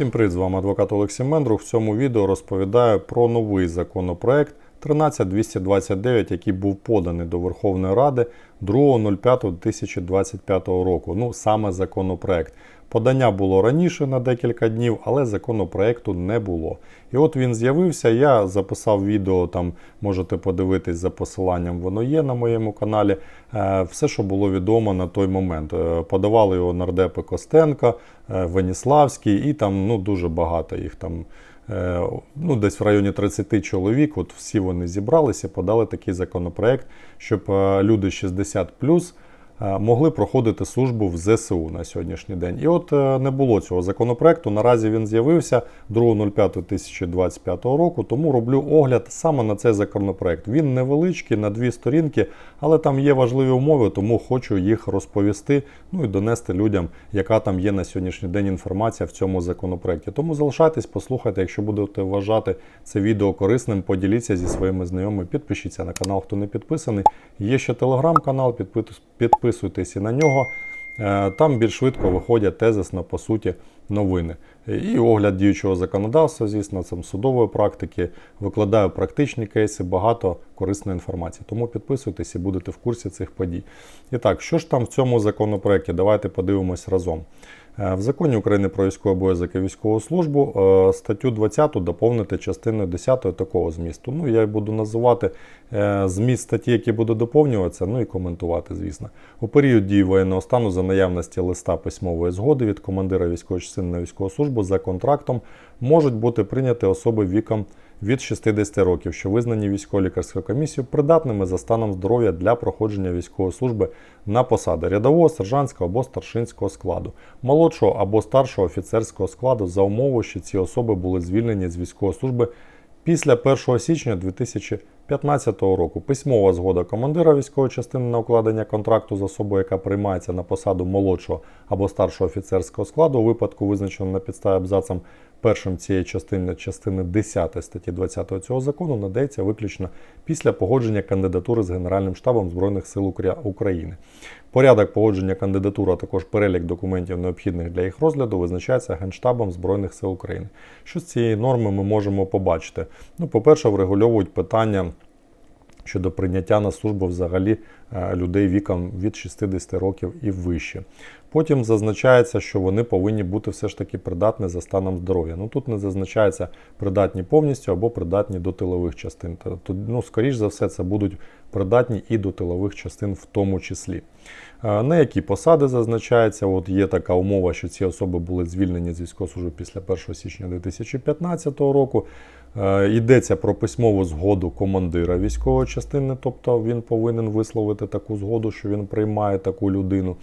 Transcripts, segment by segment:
Всім привіт, з вами адвокат Олексій Мендрух. В цьому відео розповідаю про новий законопроект 13229, який був поданий до Верховної Ради 2.05.2025 року. Ну, саме законопроект. Подання було раніше на декілька днів, але законопроекту не було. І от він з'явився. Я записав відео, там можете подивитись за посиланням, воно є на моєму каналі. Е, Все, що було відомо на той момент. Е, Подавали його нардепи Костенка, е, Веніславський і там ну, дуже багато їх там. Е, Ну, десь в районі 30 чоловік, от всі вони зібралися, подали такий законопроект, щоб е, люди 60 е, могли проходити службу в ЗСУ на сьогоднішній день. І от е, не було цього законопроекту. Наразі він з'явився 2.05.2025 року, тому роблю огляд саме на цей законопроект. Він невеличкий, на дві сторінки, але там є важливі умови, тому хочу їх розповісти, ну і донести людям, яка там є на сьогоднішній день інформація в цьому законопроекті. Тому залишайтесь, послухайте, якщо будете вважати це відео корисним, поділіться зі своїми знайомими, підпишіться на канал, хто не підписаний. Є ще телеграм-канал, підпис- підписуйтесь і на нього. Е, Там більш швидко виходять тезисно, по суті, новини. І огляд діючого законодавства, звісно, там судової практики, викладаю практичні кейси, багато корисної інформації. Тому підписуйтесь і будете в курсі цих подій. І так, що ж там в цьому законопроекті? Давайте подивимось разом. Е, В законі України про військовий обов'язок і військову службу е, статтю 20 доповнити частиною 10 такого змісту. Ну, я буду називати е, зміст статті, які буде доповнюватися, ну і коментувати, звісно. У період дії воєнного стану за наявності листа письмової згоди від командира військової частини на військову службу за контрактом можуть бути прийняті особи віком від 60 років, що визнані військово-лікарською комісією придатними за станом здоров'я для проходження військової служби на посади рядового, сержантського або старшинського складу, молодшого або старшого офіцерського складу за умови, що ці особи були звільнені з військової служби після 1 січня 2015 року. Письмова згода командира військової частини на укладення контракту з особою, яка приймається на посаду молодшого або старшого офіцерського складу, у випадку визначеного на підставі абзацом першим цієї частини частини 10 статті 20 цього закону надається виключно після погодження кандидатури з Генеральним штабом Збройних сил України. Порядок погодження кандидатури, а також перелік документів, необхідних для їх розгляду, визначається Генштабом Збройних сил України. Що з цієї норми ми можемо побачити? Ну, по-перше, врегульовують питання щодо прийняття на службу взагалі е, людей віком від 60 років і вище. Потім зазначається, що вони повинні бути все ж таки придатні за станом здоров'я. Ну тут не зазначається придатні повністю або придатні до тилових частин. Тобто, ну, скоріш за все, це будуть придатні і до тилових частин в тому числі. Е, На які посади зазначається, от є така умова, що ці особи були звільнені з військової після 1 січня 2015 року. Е, Йдеться про письмову згоду командира військової частини, тобто він повинен висловити таку згоду, що він приймає таку людину.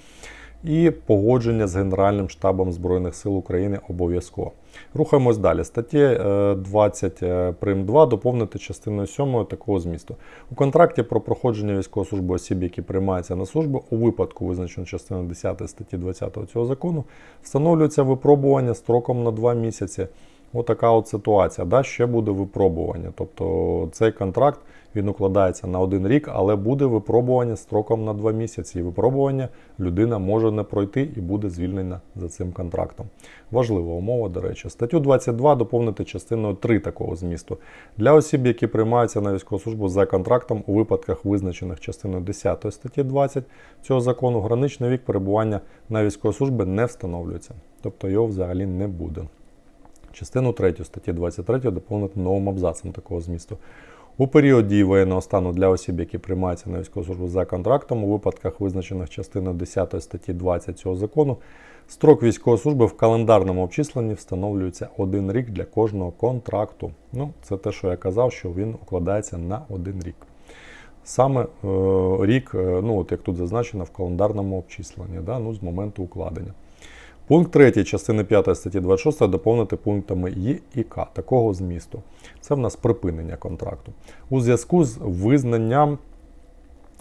І погодження з Генеральним штабом Збройних сил України обов'язково. Рухаємось далі. Статті е, 20 е, прим 2 доповнити частиною 7 такого змісту. У контракті про проходження військової служби осіб, які приймаються на службу, у випадку, визначено частиною 10 статті 20 цього закону, встановлюється випробування строком на 2 місяці. Отака от ситуація. Да, ще буде випробування. Тобто цей контракт він укладається на один рік, але буде випробування строком на два місяці. І випробування людина може не пройти і буде звільнена за цим контрактом. Важлива умова, до речі. Статтю 22 доповнити частиною 3 такого змісту. Для осіб, які приймаються на військову службу за контрактом у випадках, визначених частиною 10 статті 20 цього закону, граничний вік перебування на військовій службі не встановлюється. Тобто його взагалі не буде. Частину 3 статті 23 доповнити новим абзацом такого змісту. У період дії воєнного стану для осіб, які приймаються на військову службу за контрактом, у випадках, визначених частиною 10 статті 20 цього закону, строк військової служби в календарному обчисленні встановлюється один рік для кожного контракту. Ну, це те, що я казав, що він укладається на один рік. Саме е, рік, е, ну от як тут зазначено, в календарному обчисленні, да, ну, з моменту укладення. Пункт 3 частини 5 статті 26 доповнити пунктами Є і К такого змісту. Це в нас припинення контракту. У зв'язку з визнанням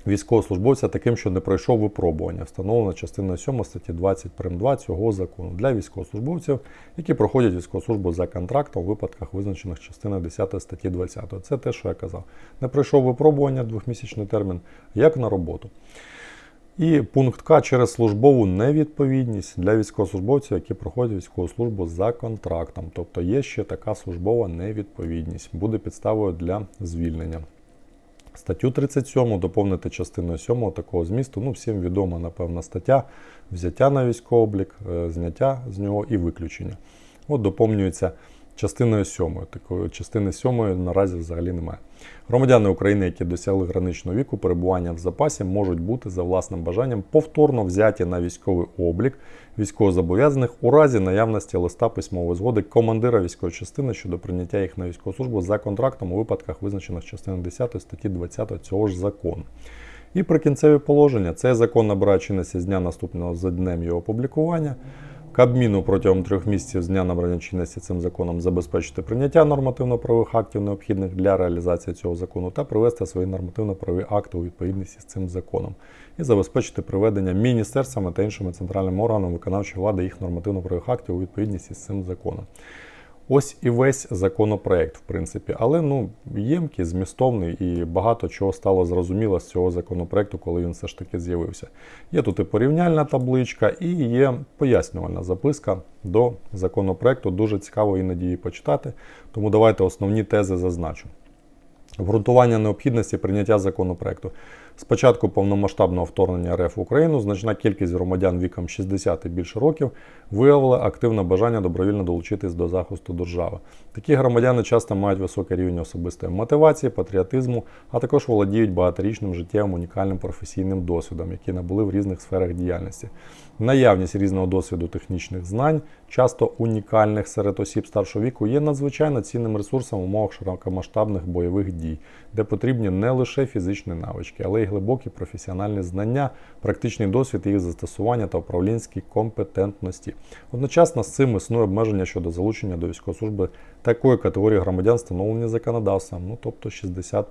військовослужбовця таким, що не пройшов випробування, встановлено частиною 7 статті 20 прим. 2 цього закону для військовослужбовців, які проходять військову службу за контрактом у випадках, визначених частиною 10 статті 20. Це те, що я казав. Не пройшов випробування двохмісячний термін, як на роботу. І пункт К через службову невідповідність для військовослужбовців, які проходять військову службу за контрактом. Тобто є ще така службова невідповідність, буде підставою для звільнення. Статтю 37 доповнити частиною 7 такого змісту. Ну, всім відома, напевно, стаття взяття на військовий облік, е, зняття з нього і виключення. От доповнюється частиною 7. Такої частини 7 наразі взагалі немає. Громадяни України, які досягли граничного віку перебування в запасі, можуть бути за власним бажанням повторно взяті на військовий облік військовозобов'язаних у разі наявності листа письмової згоди командира військової частини щодо прийняття їх на військову службу за контрактом у випадках, визначених частиною 10 статті 20 цього ж закону. І прикінцеві положення. Цей закон набирає чинності з дня наступного за днем його опублікування. Кабміну протягом трьох місяців з дня набрання чинності цим законом забезпечити прийняття нормативно-правових актів, необхідних для реалізації цього закону, та привести свої нормативно-правові акти у відповідності з цим законом, і забезпечити приведення міністерствами та іншими центральними органами виконавчої влади їх нормативно-правових актів у відповідності з цим законом. Ось і весь законопроект, в принципі, але ну ємкий, змістовний і багато чого стало зрозуміло з цього законопроекту, коли він все ж таки з'явився. Є тут і порівняльна табличка, і є пояснювальна записка до законопроекту. Дуже цікаво іноді її почитати. Тому давайте основні тези зазначу. Обґрунтування необхідності прийняття законопроекту. Спочатку повномасштабного вторгнення РФ в Україну значна кількість громадян віком 60 і більше років виявила активне бажання добровільно долучитись до захисту держави. Такі громадяни часто мають високий рівень особистої мотивації, патріотизму, а також володіють багаторічним життєвим унікальним професійним досвідом, які набули в різних сферах діяльності. Наявність різного досвіду технічних знань, часто унікальних серед осіб старшого віку, є надзвичайно цінним ресурсом в умовах широкомасштабних бойових дій, де потрібні не лише фізичні навички, але й глибокі професіональні знання, практичний досвід їх застосування та управлінські компетентності. Одночасно з цим існує обмеження щодо залучення до військової служби такої категорії громадян, встановлені законодавством, ну тобто 60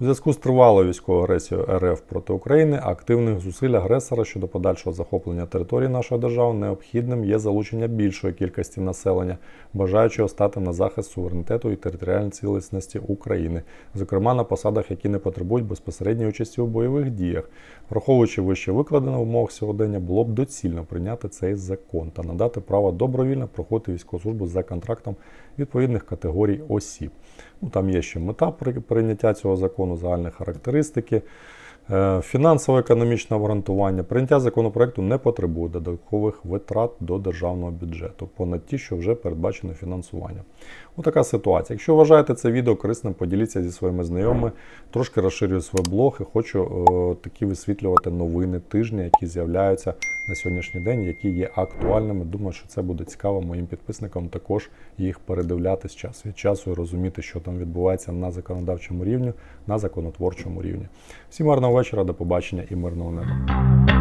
у зв'язку з тривалою військовою агресією РФ проти України, активних зусиль агресора щодо подальшого захоплення території нашої держави необхідним є залучення більшої кількості населення, бажаючого стати на захист суверенітету і територіальної цілісності України, зокрема на посадах, які не потребують безпосередньої участі у бойових діях. Враховуючи вище викладене в умовах сьогодення, було б доцільно прийняти цей закон та надати право добровільно проходити військову службу за контрактом відповідних категорій осіб. Ну, Там є ще мета прийняття цього закону, загальні характеристики, е, фінансово-економічне обґрунтування. Прийняття законопроекту не потребує додаткових витрат до державного бюджету, понад ті, що вже передбачено фінансування. Отака ситуація. Якщо вважаєте це відео корисним, поділіться зі своїми знайомими, трошки розширюю свій блог і хочу е, такі висвітлювати новини тижня, які з'являються на сьогоднішній день, які є актуальними. Думаю, що це буде цікаво моїм підписникам також їх передивлятись час від часу і розуміти, що там відбувається на законодавчому рівні, на законотворчому рівні. Всім гарного вечора, до побачення і мирного неба.